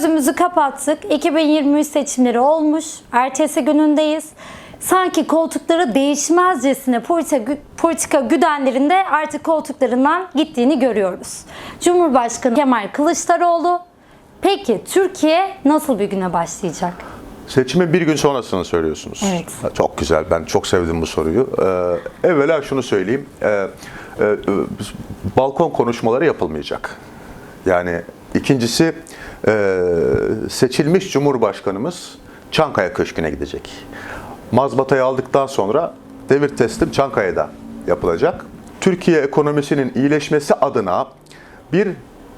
Gözümüzü kapattık. 2023 seçimleri olmuş. Ertesi günündeyiz. Sanki koltukları değişmezcesine politika, politika güdenlerinde artık koltuklarından gittiğini görüyoruz. Cumhurbaşkanı Kemal Kılıçdaroğlu Peki Türkiye nasıl bir güne başlayacak? Seçimin bir gün sonrasını söylüyorsunuz. Evet. Çok güzel. Ben çok sevdim bu soruyu. Ee, evvela şunu söyleyeyim. Ee, e, e, balkon konuşmaları yapılmayacak. Yani ikincisi e, seçilmiş Cumhurbaşkanımız Çankaya Köşkü'ne gidecek. Mazbatayı aldıktan sonra devir teslim Çankaya'da yapılacak. Türkiye ekonomisinin iyileşmesi adına bir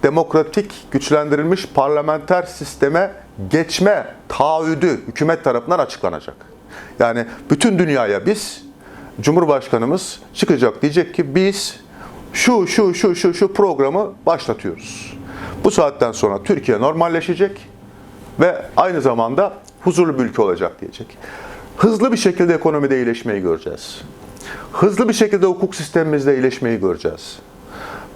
demokratik güçlendirilmiş parlamenter sisteme geçme taahhüdü hükümet tarafından açıklanacak. Yani bütün dünyaya biz Cumhurbaşkanımız çıkacak diyecek ki biz şu şu şu şu şu programı başlatıyoruz. Bu saatten sonra Türkiye normalleşecek ve aynı zamanda huzurlu bir ülke olacak diyecek. Hızlı bir şekilde ekonomide iyileşmeyi göreceğiz. Hızlı bir şekilde hukuk sistemimizde iyileşmeyi göreceğiz.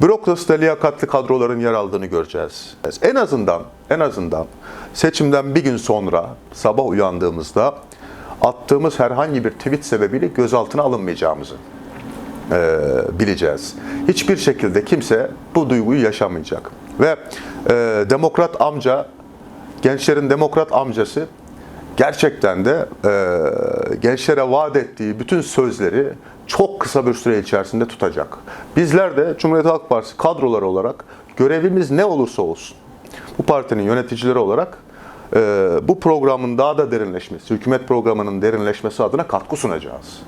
Bürokraside liyakatli kadroların yer aldığını göreceğiz. En azından en azından seçimden bir gün sonra sabah uyandığımızda attığımız herhangi bir tweet sebebiyle gözaltına alınmayacağımızı e, bileceğiz. Hiçbir şekilde kimse bu duyguyu yaşamayacak. Ve e, demokrat amca, gençlerin demokrat amcası gerçekten de e, gençlere vaat ettiği bütün sözleri çok kısa bir süre içerisinde tutacak. Bizler de Cumhuriyet Halk Partisi kadroları olarak görevimiz ne olursa olsun bu partinin yöneticileri olarak e, bu programın daha da derinleşmesi, hükümet programının derinleşmesi adına katkı sunacağız.